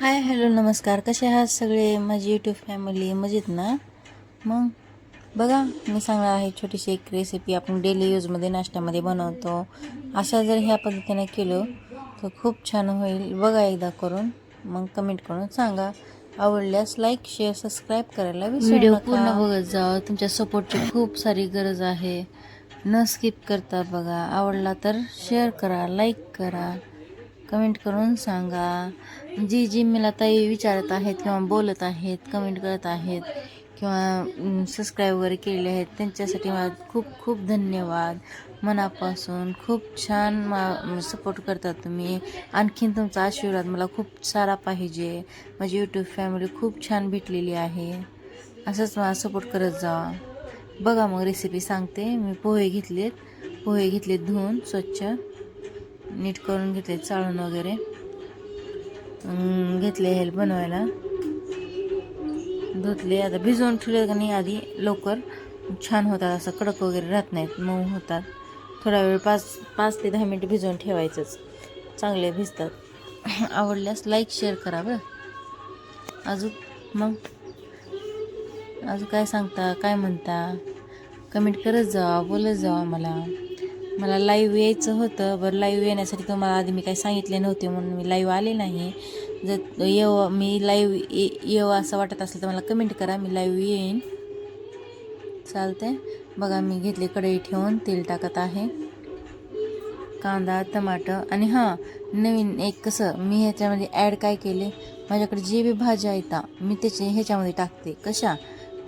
Hi hello नमस्कार. कसे आहात सगळे? माझी यूट्यूब फॅमिली मजेत ना? मग? बघा मी सांगणार आहे छोटीशी एक रेसिपी आपण डेली यूजमध्ये नाश्त्यामध्ये बनवतो. अशा जर ह्या पद्धतीने केलं तर खूप छान होईल. बघा एकदा करून मग कमेंट करून सांगा. आवडल्यास लाईक शेअर सबस्क्राईब करायला व्हिडिओ पूर्ण बघत जा. तुमच्या सपोर्टची खूप सारी गरज आहे. न स्किप करता बघा. आवडला तर शेअर करा लाईक करा. कमेंट करून सांगा. जी जी मला ताई विचारत आहेत किंवा बोलत आहेत कमेंट करत आहेत किंवा सबस्क्राईब वगैरे केलेले आहेत त्यांच्यासाठी मला खूप खूप धन्यवाद. मनापासून खूप छान मा सपोर्ट करता तुम्ही. आणखीन तुमचा आशीर्वाद मला खूप सारा पाहिजे. माझी यूट्यूब फॅमिली खूप छान भेटलेली आहे. असंच मला सपोर्ट करत जा. बघा मग रेसिपी सांगते. मी पोहे घेतलेत. पोहे घेतलेत धुवून स्वच्छ. नीट करून घेतले चाळून वगैरे. घेतले हेल बनवायला. धुतले आता भिजवून ठेवले का नाही आधी लवकर. छान होतात असं कडक वगैरे राहत नाहीत मऊ होतात. थोडा वेळ पाच पाच ते दहा मिनटं भिजवून ठेवायचंच. चांगले भिजतात. आवडल्यास लाईक शेअर करा बरं. अजून मग? अजून काय सांगता काय म्हणता? कमेंट करत जावा बोलत जावा मला. मला लाईव्ह यायचं होतं. बरं लाईव्ह येण्यासाठी तुम्हाला आधी मी काही सांगितले नव्हते म्हणून मी लाईव्ह आले नाही. जर येव मी लाईव्ह ये येव असं वाटत असेल तर मला कमेंट करा. मी लाईव्ह येईन. चालते बघा मी घेतले कढई ठेवून. तेल टाकत आहे. कांदा टमाटर आणि हां नवीन एक कसं मी ह्याच्यामध्ये ॲड काय केले? माझ्याकडे जे बी भाज्या येतात मी त्याचे ह्याच्यामध्ये टाकते. कशा?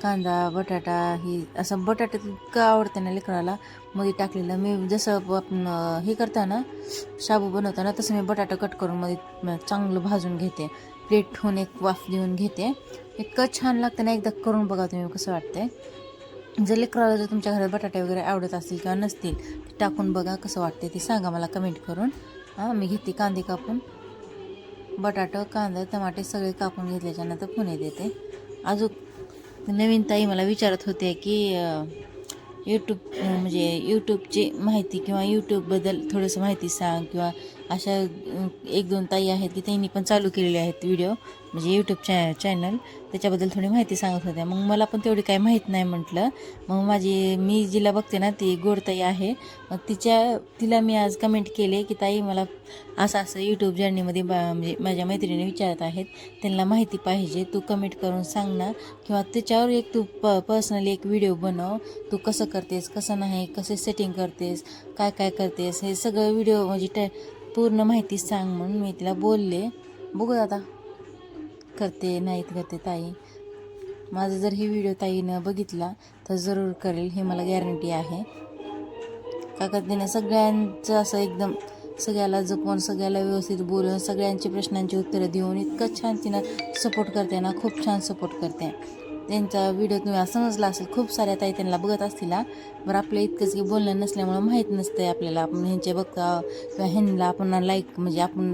कांदा बटाटा ही असं बटाटा इतकं आवडतं ना लेकराला. मध्ये टाकलेलं. मी जसं आपण हे करता ना शाबू बनवताना तसं मी बटाटा कट करून मध्ये चांगलं भाजून घेते. प्लेट ठेवून एक वाफ देऊन घेते. इतकं छान लागतं ना एकदा करून बघा तुम्ही कसं वाटतंय. जर लेकराला जर तुमच्या घरात बटाटे वगैरे आवडत असतील किंवा नसतील ते टाकून बघा कसं वाटते ते सांगा मला कमेंट करून. हां मी घेते कांदे कापून. बटाटं कांदा टमाटे सगळे कापून घेतल्याच्यानंतर पुणे देते. अजून नवीन ताई मला विचारत होते की यूट्यूब म्हणजे यूट्यूबची माहिती किंवा यूट्यूबबद्दल थोडंसं माहिती सांग किंवा अशा एक दोन ताई आहेत की त्यांनी पण चालू केलेले आहेत व्हिडिओ म्हणजे यूट्यूब चॅ चॅनल त्याच्याबद्दल थोडी माहिती सांगत होत्या. मग मला पण तेवढी काही माहीत नाही म्हटलं. मग माझी मी जिला बघते ना ती गोडताई आहे. मग तिच्या तिला मी आज कमेंट केले की ताई मला असं असं यूट्यूब जर्नीमध्ये बा म्हणजे माझ्या मैत्रिणी विचारत आहेत. त्यांना माहिती पाहिजे. तू कमेंट करून सांग ना. किंवा त्याच्यावर एक तू प पर्सनली एक व्हिडिओ बनव. तू कसं करतेस कसं नाही कसे सेटिंग करतेस काय काय करतेस हे सगळं व्हिडिओ म्हणजे टे पूर्ण माहिती सांग म्हणून मी तिला बोलले. बघू आता. करते नाहीत करते ताई. माझा जर ही व्हिडिओ ताईनं बघितला तर जरूर करेल हे मला गॅरंटी आहे. काका तिने सगळ्यांचं असं एकदम सगळ्याला जपून सगळ्याला व्यवस्थित बोलून सगळ्यांची प्रश्नांची उत्तरं देऊन इतकं छान तिनं सपोर्ट करते ना खूप छान सपोर्ट करते. त्यांचा व्हिडिओ तुम्ही समजला असेल खूप साऱ्या ताई त्यांना बघत असतील हा. बरं आपलं इतकंच की बोलणं नसल्यामुळं माहीत नसतं आपल्याला. आपण ह्यांचे बघता किंवा ह्यांना आपण लाईक म्हणजे आपण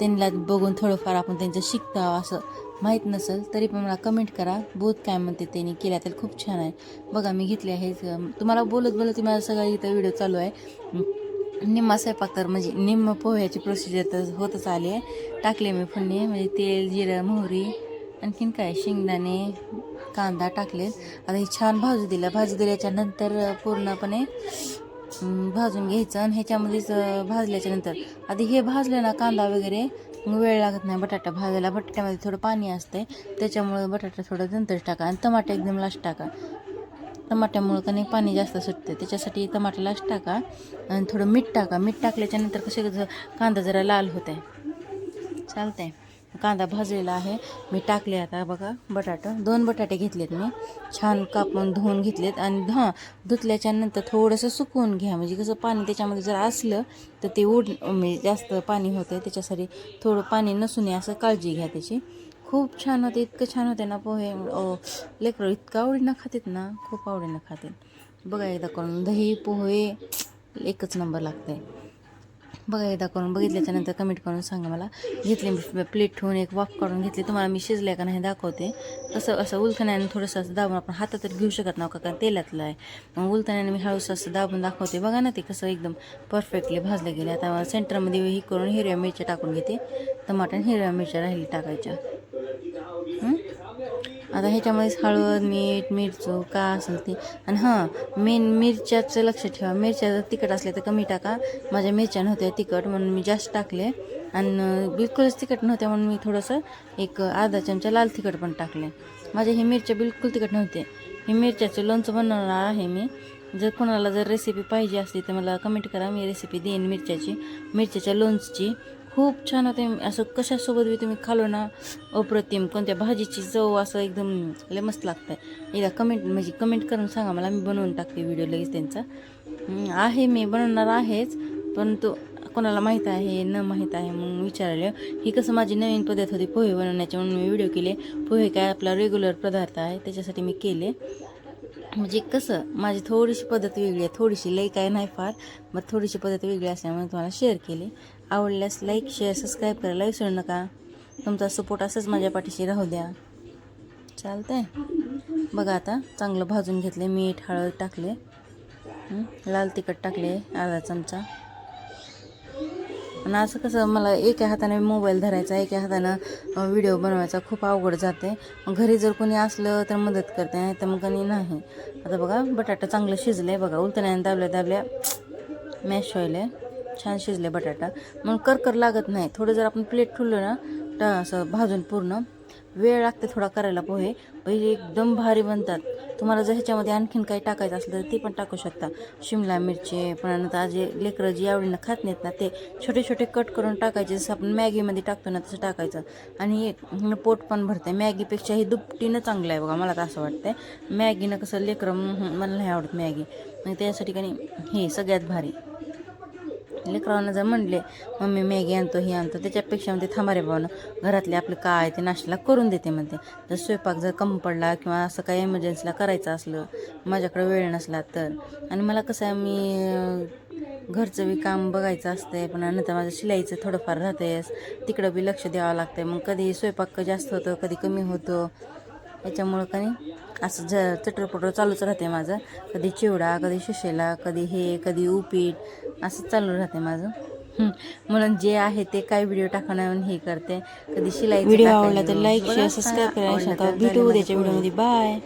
त्यांना बघून थोडंफार आपण त्यांचं शिकता असं माहीत नसेल तरी पण मला कमेंट करा. बहुत काय म्हणते त्यांनी केल्या तर खूप छान आहे. बघा मी घेतले आहे तुम्हाला बोलत बोलत माझा सगळा इथं व्हिडिओ चालू आहे. निम्मा स्वयंपाक तर म्हणजे निम्म पोह्याची प्रोसिजर तर होतच आली आहे. टाकले मी फोडणी म्हणजे तेल जिरं मोहरी आणखीन काय? शेंगदाणे कांदा टाकले आता हे छान भाजू दिलं. भाजू दिल्याच्या नंतर पूर्णपणे भाजून घ्यायचं आणि ह्याच्यामध्येच भाजल्याच्या नंतर आधी हे भाजलं ना कांदा वगैरे वेळ लागत नाही बटाटा भाजायला. बटाट्यामध्ये थोडं पाणी असते त्याच्यामुळे बटाटा थोडं नंतर टाका आणि टमाटे एकदम लास्ट टाका. टमाट्यामुळं का नाही पाणी जास्त सुटते त्याच्यासाठी टमाटा लास्ट टाका आणि थोडं मीठ टाका. मीठ टाकल्याच्या नंतर कसे कसं कांदा जरा लाल होत आहे चालतंय. कांदा भाजलेला आहे. मी टाकले आता बघा बटाटा. दोन बटाटे घेतलेत मी. छान कापून धुवून घेतलेत. आणि हां धुतल्याच्या नंतर थोडंसं सुकवून घ्या. म्हणजे कसं पाणी त्याच्यामध्ये जर असलं तर ते उड म्हणजे जास्त पाणी होतं त्याच्यासाठी थोडं पाणी नसून असं काळजी घ्या त्याची. खूप छान होते. इतकं छान होते ना पोहे. ओ लेकरं इतकं आवडीनं खातात ना. खूप आवडीनं खातात. बघा एकदा करून. दही पोहे एकच नंबर लागते बघा एकदा करून बघितल्याच्या नंतर कमेंट करून सांगा मला. घेतली मी प्लेट ठेवून एक वाफ काढून घेतली. तुम्हाला मी शिजले का नाही दाखवते. तसं असं उलथण्याने थोडंसं असं दाबून आपण हातात तर घेऊ शकत नाही हो का कारण तेलातलं आहे. मग उलथण्याने मी हळूस असं दाबून दाखवते. बघा ना ते कसं एकदम परफेक्टली भाजलं गेले. आता सेंटरमध्ये ही करून हिरव्या मिरच्या टाकून घेते. टमाटर हिरव्या मिरच्या राहिली टाकायच्या. आता ह्याच्यामध्येच हळद मीठ मिरचू का असेल ते. आणि हां मेन मिरच्याचं लक्ष ठेवा. मिरच्या जर तिखट असले तर कमी टाका. माझ्या मिरच्या नव्हत्या तिखट म्हणून मी जास्त टाकले. आणि बिलकुलच तिखट नव्हत्या म्हणून मी थोडंसं एक अर्धा चमचा लाल तिखट पण टाकले. माझ्या हे मिरच्या बिलकुल तिखट नव्हते. हे मिरच्याचं लोणचं बनवणार आहे मी. जर कोणाला जर रेसिपी पाहिजे असली तर मला कमेंट करा. मी रेसिपी देईन मिरच्याची. मिरच्याच्या लोणची खूप छान होते. असं कशासोबत बी तुम्ही खालो ना अप्रतिम. कोणत्या भाजीची चव असं एकदम लय मस्त लागतं एकदा कमेंट म्हणजे कमेंट करून सांगा मला मी बनवून टाकते व्हिडिओ लगेच त्यांचा. आहे मी बनवणार आहेच परंतु कोणाला माहीत आहे न माहीत आहे म्हणून विचारले. ही कसं माझी नवीन पद्धत होती पोहे बनवण्याची म्हणून मी व्हिडिओ केले. पोहे काय आपला रेग्युलर पदार्थ आहे त्याच्यासाठी मी केले. म्हणजे कसं माझी थोडीशी पद्धत वेगळी आहे थोडीशी लई काय नाही फार मग थोडीशी पद्धत वेगळी असल्यामुळे तुम्हाला शेअर केली. आवडल्यास लाईक शेअर सबस्क्राईब करायला विसरू नका. तुमचा सपोर्ट असंच माझ्या पाठीशी राहू द्या. चालतंय. बघा आता चांगलं भाजून घेतले मीठ हळद टाकले. लाल तिखट टाकले अर्धा चमचा. आणि असं कसं मला एका हाताने मोबाईल धरायचा एका हातानं व्हिडिओ बनवायचा खूप अवघड जाते. घरी जर कोणी असलं तर मदत करते नाही तर मग कोणी नाही. आता बघा बटाटा चांगलं शिजलं आहे बघा उलटण्याने दाबल्या दाबल्या मॅश व्हायला छान शिजले बटाटा. मग करकर लागत नाही. थोडं जर आपण प्लेट ठेवलं ना तर असं भाजून पूर्ण वेळ लागते थोडा करायला पोहे. पहिले एकदम भारी बनतात. तुम्हाला जर ह्याच्यामध्ये आणखीन काही टाकायचं असलं तर ते पण टाकू शकता. शिमला मिरची पण आता जे लेकरं जी आवडीनं खात नाहीत ना ते छोटे छोटे कट करून टाकायचे. जसं आपण मॅगीमध्ये टाकतो ना तसं टाकायचं. आणि हे पोट पण भरते मॅगीपेक्षा हे दुपटीनं चांगलं आहे बघा मला तर असं वाटतंय. मॅगीनं कसं लेकरं मला नाही आवडत मॅगी. मग त्यासाठी काही हे सगळ्यात भारी. लेकरांना जर म्हणले मम्मी मॅगी आणतो हे आणतो त्याच्यापेक्षा म्हणते थांबा रे भावनं घरातले आपलं काय ते नाश्त्याला करून देते म्हणते. जर स्वयंपाक जर कमी पडला किंवा असं काही एमर्जन्सीला करायचं असलं माझ्याकडे वेळ नसला तर. आणि मला कसं आहे मी घरचं बी काम बघायचं असतंय पण नंतर माझं शिलाईचं थोडंफार राहतेस तिकडं बी लक्ष द्यावं लागतंय. मग कधी स्वयंपाक जास्त होतो कधी कमी होतो. याच्यामुळं का नाही असं ज चटरपटर चालूच राहते माझं. कधी चिवडा कधी शिशेला कधी हे कधी उपीट असं चालू राहते माझं. म्हणून जे आहे ते काय व्हिडिओ टाकणं हे करते. कधी शिलाई व्हिडिओ आवडला तर लाईक शेअर सबस्क्राईब करायला भेटू उद्याच्या व्हिडिओमध्ये बाय